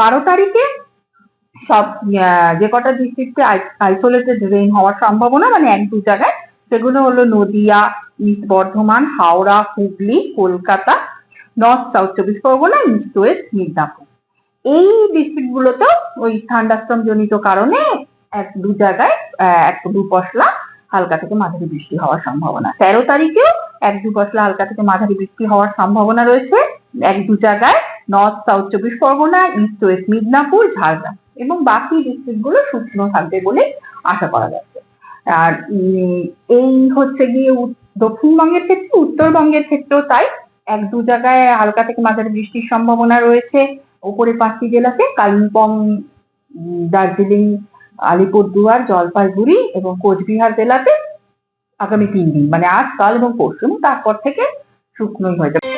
বারো তারিখে সব যে কটা ডিস্ট্রিক্টে আইসোলেটেড রেইন হওয়ার সম্ভাবনা মানে এক দু জায়গায়, সেগুলো হলো Nadia east Bardhaman, Howrah, Hooghly, Kolkata north south চব্বিশ পরগনা ইস্ট ওয়েস্ট মিদনাপুর। এই ডিস্ট্রিক্ট গুলোতে ওই থান্ডাস্টম জনিত কারণে এক দু জায়গায় এক দু পশলা হালকা থেকে মাঝারি বৃষ্টি হওয়ার সম্ভাবনা। তেরো তারিখেও এক দু পশলা হালকা থেকে মাঝারি বৃষ্টি হওয়ার সম্ভাবনা রয়েছে। এক দু জায়গায় নর্থ সাউথ চব্বিশ পরগনা ইস্ট ওয়েস্ট মিদনাপুর, ঝাড়গ্রাম এবং বাকি ডিস্ট্রিক্টগুলো শুকনো থাকবে বলে আশা করা যাচ্ছে। আর এই হচ্ছে গিয়ে দক্ষিণবঙ্গের ক্ষেত্রে, উত্তরবঙ্গের ক্ষেত্রেও তাই এক দু জায়গায় হালকা থেকে মাঝারি বৃষ্টির সম্ভাবনা রয়েছে। ওপরে পাঁচটি জেলাতে কালিম্পং দার্জিলিং, আলিপুরদুয়ার, জলপাইগুড়ি এবং কোচবিহার জেলাতে আগামী তিন দিন মানে আজ, কাল এবং পরশু, তারপর থেকে শুকনোই হয়ে যাবে।